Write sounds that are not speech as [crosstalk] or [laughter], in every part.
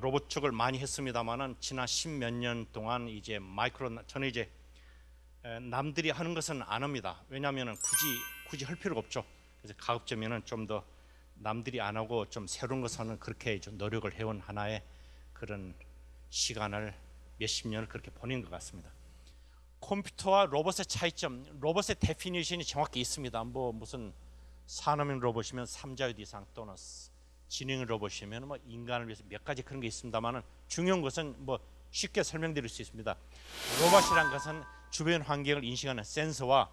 로봇 쪽을 많이 했습니다만은 지난 십몇 년 동안 이제 마이크로 저는 이제 에, 남들이 하는 것은 안 합니다. 왜냐하면 굳이 굳이 할 필요가 없죠. 그래서 가급적이면 좀 더 남들이 안 하고 좀 새로운 것을 하는 그렇게 좀 노력을 해온 하나의 그런 시간을 몇십 년을 그렇게 보낸 것 같습니다. 컴퓨터와 로봇의 차이점, 로봇의 데피니션이 정확히 있습니다. 뭐 무슨 산업용 로봇이면 삼자율 이상 또는 지능 로봇이면 뭐 인간을 위해서 몇 가지 그런 게 있습니다만은 중요한 것은 뭐 쉽게 설명드릴 수 있습니다. 로봇이란 것은 주변 환경을 인식하는 센서와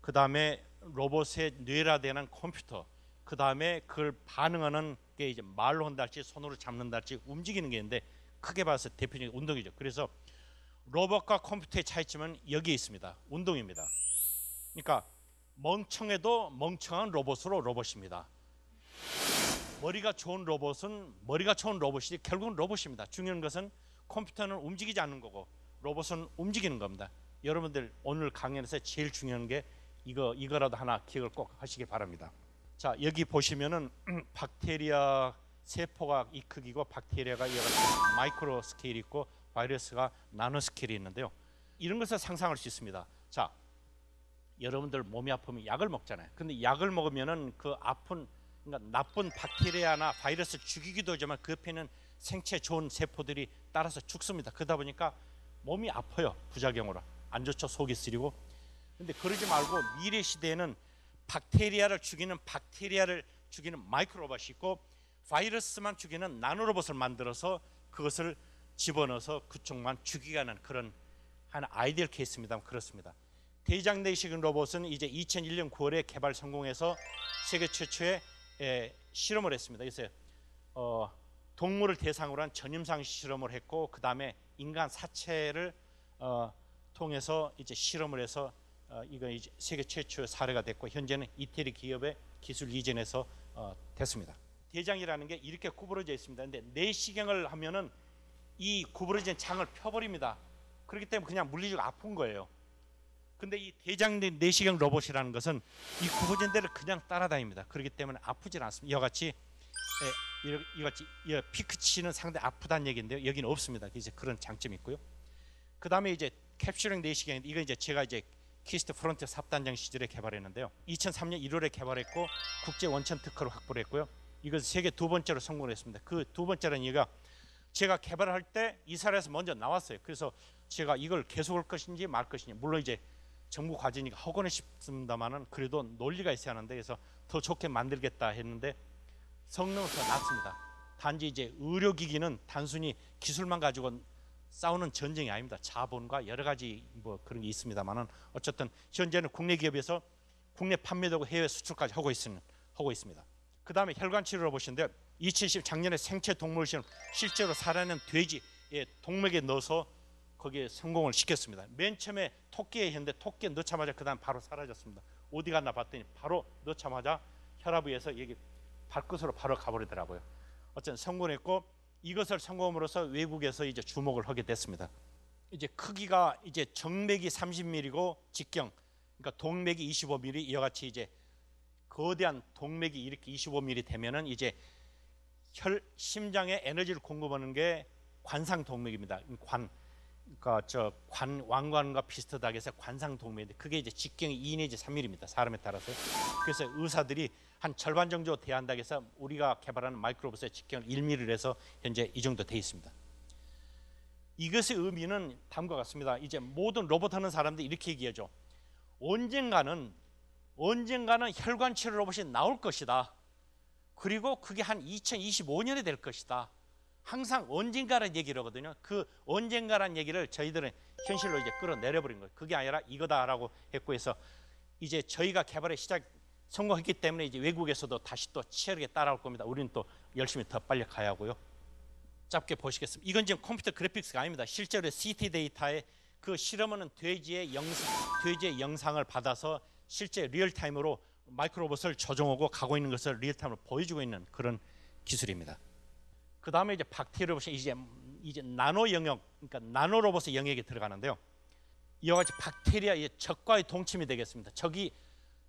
그 다음에 로봇의 뇌라되는 컴퓨터, 그 다음에 그걸 반응하는 게 이제 말로 한달지 손으로 잡는달지 움직이는 게 있는데 크게 봐서 대표적인 운동이죠. 그래서 로봇과 컴퓨터의 차이점은 여기에 있습니다. 운동입니다. 그러니까 멍청해도 멍청한 로봇으로 로봇입니다. 머리가 좋은 로봇은 머리가 좋은 로봇이 결국은 로봇입니다. 중요한 것은 컴퓨터는 움직이지 않는 거고 로봇은 움직이는 겁니다. 여러분들 오늘 강연에서 제일 중요한 게 이거 이거라도 하나 기억을 꼭 하시길 바랍니다. 자 여기 보시면은 [clears throat] 박테리아 세포가 이 크기고 박테리아가 이렇게 마이크로 스케일이 있고 바이러스가 나노 스케일이 있는데요. 이런 것을 상상할 수 있습니다. 자 여러분들 몸이 아프면 약을 먹잖아요. 근데 약을 먹으면은 그 아픈 그러니까 나쁜 박테리아나 바이러스 죽이기도 하지만 그 옆에는 생체 좋은 세포들이 따라서 죽습니다. 그러다 보니까 몸이 아파요. 부작용으로. 안 좋죠. 속이 쓰리고. 근데 그러지 말고 미래 시대에는 박테리아를 죽이는 박테리아를 죽이는 마이크로로봇이 있고 바이러스만 죽이는 나노로봇을 만들어서 그것을 집어넣어서 그쪽만 죽이게 하는 그런 하나 아이디얼 케이스입니다. 그렇습니다. 대장 내시경 로봇은 이제 2001년 9월에 개발 성공해서 세계 최초의 예, 실험을 했습니다. 그래서 어, 동물을 대상으로 한 전임상 실험을 했고 그 다음에 인간 사체를 어, 통해서 이제 실험을 해서 어, 이거 이제 세계 최초의 사례가 됐고 현재는 이태리 기업의 기술 이전해서 어, 됐습니다. 대장이라는 게 이렇게 구부러져 있습니다. 근데 내시경을 하면은 이 구부러진 장을 펴버립니다. 그렇기 때문에 그냥 물리적으로 아픈 거예요. 근데 이 대장 내시경 로봇이라는 것은 이 구부진 데를 그냥 따라다닙니다. 그렇기 때문에 아프질 않습니다. 이와 같이 예, 이같이 피크 치는 상당히 아프다는 얘기인데요. 여기는 없습니다. 이제 그런 장점이 있고요. 그 다음에 이제 캡슐링 내시경인데 이건 이제 제가 이제 키스트 프론트 삽단장 시절에 개발했는데요. 2003년 1월에 개발했고 국제 원천 특허를 확보를 했고요. 이것을 세계 두 번째로 성공을 했습니다. 그 두 번째라는 이유가 제가 개발을 할때 이스라엘에서 먼저 나왔어요. 그래서 제가 이걸 계속할 것인지 말 것인지 물론 이제 정부 과제니까 허건해 싶습니다만은 그래도 논리가 있어야 하는데 그래서 더 좋게 만들겠다 했는데 성능은 더 낮습니다. 단지 이제 의료기기는 단순히 기술만 가지고 싸우는 전쟁이 아닙니다. 자본과 여러 가지 뭐 그런 게 있습니다만은 어쨌든 현재는 국내 기업에서 국내 판매되고 해외 수출까지 하고 있는 하고 있습니다. 그 다음에 혈관 치료로 보시는데 2010 작년에 생체 동물 실험 실제로 살아있는 돼지 예, 동맥에 넣어서 거기에 성공을 시켰습니다. 맨 처음에 토끼에 했는데 토끼에 넣자마자 그다음 바로 사라졌습니다. 어디 갔나 봤더니 바로 넣자마자 혈압 위에서 여기 발끝으로 바로 가버리더라고요. 어쨌든 성공했고 이것을 성공으로써 외국에서 이제 주목을 하게 됐습니다. 이제 크기가 이제 정맥이 30mm고 직경 그러니까 동맥이 25mm 이와 같이 이제 거대한 동맥이 이렇게 25mm 되면은 이제 혈 심장에 에너지를 공급하는 게 관상 동맥입니다. 관 그러니까 저 관 왕관과 비슷하다고 해서 관상 동맥인데 그게 이제 직경이 2 내지 3mm입니다. 사람에 따라서. 그래서 의사들이 한 절반 정도 돼야 한다고 해서 우리가 개발하는 마이크로봇의 직경을 1mm를 해서 현재 이 정도 돼 있습니다. 이것의 의미는 다음과 같습니다. 이제 모든 로봇 하는 사람들이 이렇게 얘기하죠. 언젠가는 언젠가는 혈관 치료 로봇이 나올 것이다. 그리고 그게 한 2025년이 될 것이다. 항상 언젠가라는 얘기를 하거든요. 그 언젠가라는 얘기를 저희들은 현실로 이제 끌어내려 버린 거예요. 그게 아니라 이거다라고 했고 해서 이제 저희가 개발에 시작 성공했기 때문에 이제 외국에서도 다시 또 치열하게 따라올 겁니다. 우리는 또 열심히 더 빨리 가야 하고요. 짧게 보시겠습니다. 이건 지금 컴퓨터 그래픽스가 아닙니다. 실제로 CT 데이터에 그 실험하는 돼지의 영상, 돼지의 영상을 받아서 실제 리얼타임으로 마이크로봇을 조종하고 가고 있는 것을 리얼타임으로 보여주고 있는 그런 기술입니다. 그 다음에 이제 박테리아 로봇이 이제 이제 나노 영역, 그러니까 나노 로봇의 영역에 들어가는데요. 이와 같이 박테리아의 적과의 동침이 되겠습니다. 적이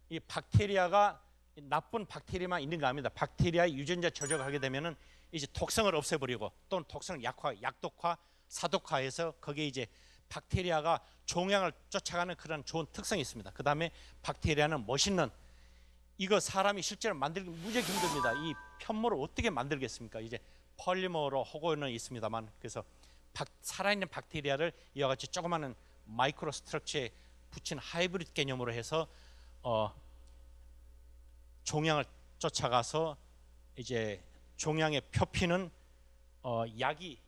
이 박테리아가 나쁜 박테리아만 있는 거 아닙니다. 박테리아의 유전자 조작을 하게 되면은 이제 독성을 없애버리고 또는 독성을 약화, 약독화, 사독화해서 거기에 이제 박테리아가 종양을 쫓아가는 그런 좋은 특성이 있습니다. 그 다음에 박테리아는 멋있는 이거 사람이 실제로 만들기 무지하게 힘듭니다. 이 편모를 어떻게 만들겠습니까? 이제 폴리머로 하고는 있습니다만 그래서 박, 살아있는 박테리아를 이와 같이 조그마한 마이크로 스트럭처에 붙인 하이브리드 개념으로 해서 어, 종양을 쫓아가서 이제 종양의 표피는 어, 약이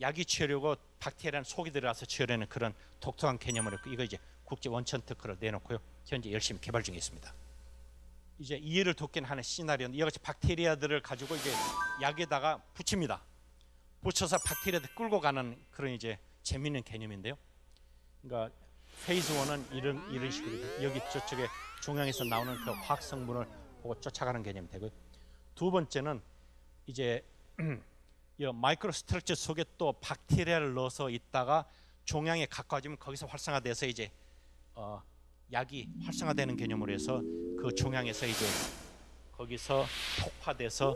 약이 치료고 박테리아는 속이 들어가서 치료하는 그런 독특한 했고 이거 이제 국제 원천 특허를 내놓고요 현재 열심히 개발 중에 있습니다. 이제 이해를 돕긴 하는 시나리오인데 이와 같이 박테리아들을 가지고 이제 약에다가 붙입니다. 붙여서 박테리아들 끌고 가는 그런 이제 재미있는 개념인데요. 그러니까 페이즈 1은 이런 이런 식으로 여기 저쪽에 종양에서 나오는 그 화학 성분을 보고 쫓아가는 개념이 되고요. 두 번째는 이제 [clears throat] 이 마이크로 스트럭처 속에 또 박테리아를 넣어서 있다가 종양에 가까워지면 거기서 활성화돼서 이제 어, 약이 활성화되는 개념으로 해서 그 종양에서 이제 거기서 폭파돼서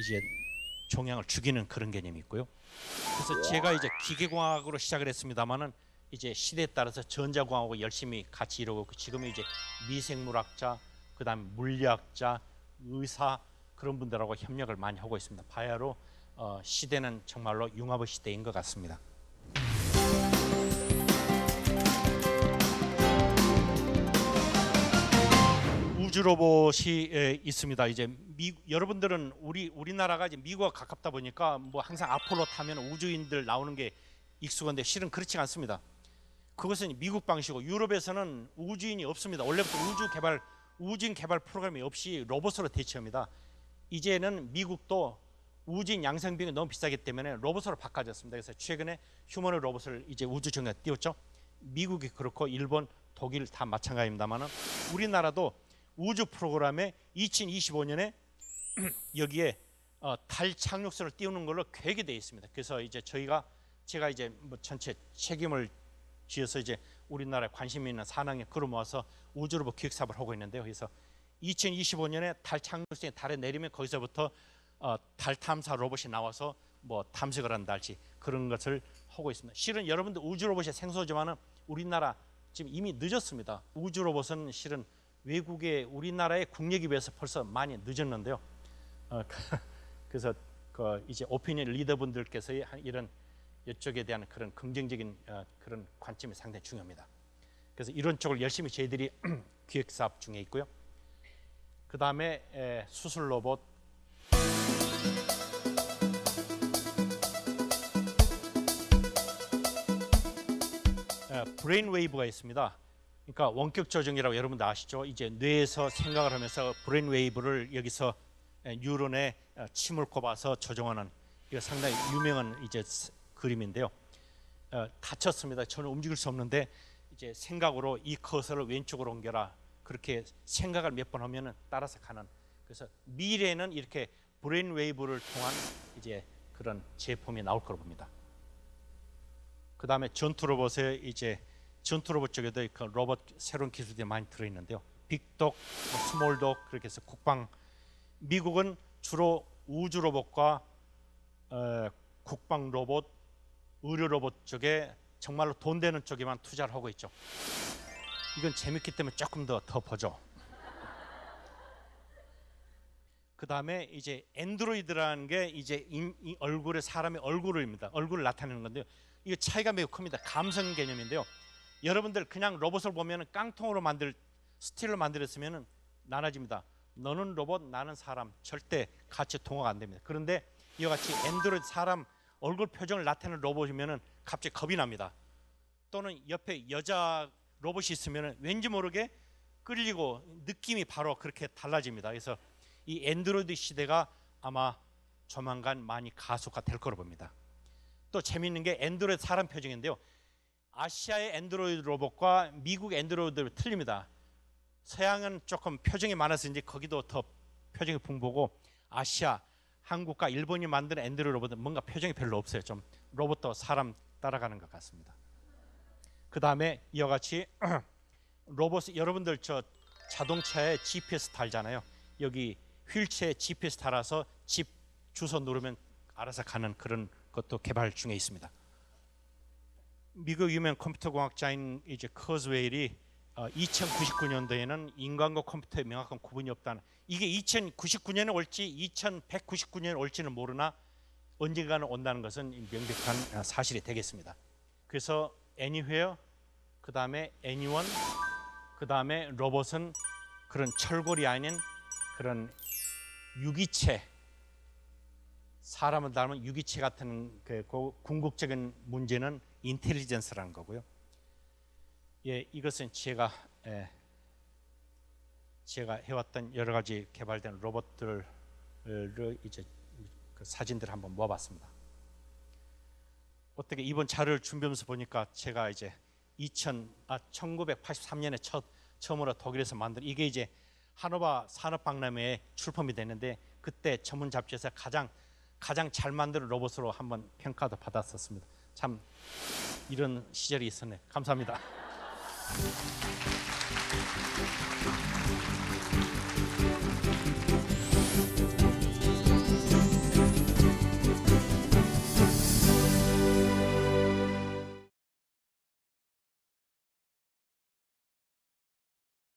이제 종양을 죽이는 그런 개념이 있고요. 그래서 제가 이제 기계공학으로 시작을 했습니다만은 이제 시대에 따라서 전자공학하고 열심히 같이 이루고 지금은 이제 미생물학자, 그다음에 물리학자, 의사 그런 분들하고 협력을 많이 하고 있습니다. 바야로 어, 시대는 정말로 융합의 시대인 것 같습니다. 우주 로봇이 에, 있습니다. 이제 미, 여러분들은 우리 우리나라가 이제 미국과 가깝다 보니까 뭐 항상 아폴로 타면 우주인들 나오는 게 익숙한데 실은 그렇지 않습니다. 그것은 미국 방식이고 유럽에서는 우주인이 없습니다. 원래부터 우주 개발 우주인 개발 프로그램이 없이 로봇으로 대체합니다. 이제는 미국도 우주인 양성 비용이 너무 비싸기 때문에 로봇으로 바꿔졌습니다. 그래서 최근에 휴머노 로봇을 이제 우주 정에 띄웠죠. 미국이 그렇고 일본, 독일 다 마찬가지입니다만은 우리나라도 우주 프로그램에 2025년에 [clears throat] 여기에 어, 달 착륙선을 띄우는 걸로 계획이 되어 있습니다. 그래서 이제 저희가 제가 이제 뭐 전체 책임을 지어서 이제 우리나라에 관심 있는 산학에 끌어 모아서 우주로봇 기획 사업을 하고 있는데요. 그래서 2025년에 달 착륙선이 달에 내리면 거기서부터 어, 달 탐사 로봇이 나와서 뭐 탐색을 한달지 그런 것을 하고 있습니다. 실은 여러분들 우주 로봇이 생소하지만은 우리나라 지금 이미 늦었습니다. 우주 로봇은 실은 외국의 우리나라의 국력에 비해서 벌써 많이 늦었는데요. 어, [laughs] 그래서 그 이제 오피니언 리더분들께서의 이런 이쪽에 대한 그런 긍정적인 어, 그런 관점이 상당히 중요합니다. 그래서 이런 쪽을 열심히 저희들이 [clears throat] 기획 사업 중에 있고요. 그 다음에 수술 로봇 브레인 웨이브가 있습니다. 그러니까 원격 조정이라고 여러분들 아시죠? 이제 뇌에서 생각을 하면서 브레인 웨이브를 여기서 뉴런에 침을 꼽아서 조정하는 이거 상당히 유명한 이제 그림인데요. 어, 다쳤습니다. 저는 움직일 수 없는데 이제 생각으로 이 커서를 왼쪽으로 옮겨라. 그렇게 생각을 몇 번 하면은 따라서 가는. 그래서 미래에는 이렇게 브레인 웨이브를 통한 이제 그런 제품이 나올 거로 봅니다. 그 다음에 전투 로봇에 이제 전투 로봇 쪽에도 그 로봇 새로운 기술들이 많이 들어 있는데요. 빅독, 뭐 스몰독 그렇게 해서 국방 미국은 주로 우주 로봇과 어, 국방 로봇, 의료 로봇 쪽에 정말로 돈 되는 쪽에만 투자를 하고 있죠. 이건 재밌기 때문에 조금 더더 보죠. 그 다음에 이제 엔드로이드라는 게 이제 인, 이 얼굴에 사람의 얼굴입니다. 얼굴을 나타내는 건데요. 이거 차이가 매우 큽니다. 감성 개념인데요. 여러분들 그냥 로봇을 보면 깡통으로 만들 스틸로 만들었으면 나눠집니다. 너는 로봇, 나는 사람 절대 같이 통화가 안 됩니다. 그런데 이와 같이 엔드로이드 사람 얼굴 표정을 나타내는 로봇이면 갑자기 겁이 납니다. 또는 옆에 여자 로봇이 있으면 왠지 모르게 끌리고 느낌이 바로 그렇게 달라집니다. 그래서 이 엔드로이드 시대가 아마 조만간 많이 가속화될 거로 봅니다. 또 재미있는 게 엔드로이드 사람 표정인데요. 아시아의 엔드로이드 로봇과 미국 엔드로이드 틀립니다. 서양은 조금 표정이 많아서 이제 거기도 더 표정이 풍부고 아시아, 한국과 일본이 만든 엔드로이드 로봇은 뭔가 표정이 별로 없어요. 좀 로봇도 사람 따라가는 것 같습니다. 그 다음에 이와 같이 [clears throat] 로봇 여러분들 저 자동차에 GPS 달잖아요. 여기 휠체어에 GPS 달아서 집 주소 누르면 알아서 가는 그런 것도 개발 중에 있습니다. 미국 유명 컴퓨터 공학자인 이제 커즈웨일이 어, 2099년도에는 인간과 컴퓨터의 명확한 구분이 없다는 이게 2099년에 올지 2199년에 올지는 모르나 언젠가는 온다는 것은 명백한 어, 사실이 되겠습니다. 그래서 anywhere 그 다음에 anyone 그 다음에 로봇은 그런 철골이 아닌 그런 유기체 사람을 닮은 유기체 같은 그 고- 궁극적인 문제는 인텔리전스라는 거고요. 예, 이것은 제가 예, 제가 해왔던 여러 가지 개발된 로봇들을 이제 그 사진들 을 한번 모아봤습니다. 어떻게 이번 자료를 준비하면서 보니까 제가 이제 2000, 아 1983년에 첫 처음으로 독일에서 만든 이게 이제 하노바 산업박람회에 출품이 됐는데 그때 전문 잡지에서 가장 가장 잘 만든 로봇으로 한번 평가도 받았었습니다. 참 이런 시절이 있었네. 감사합니다.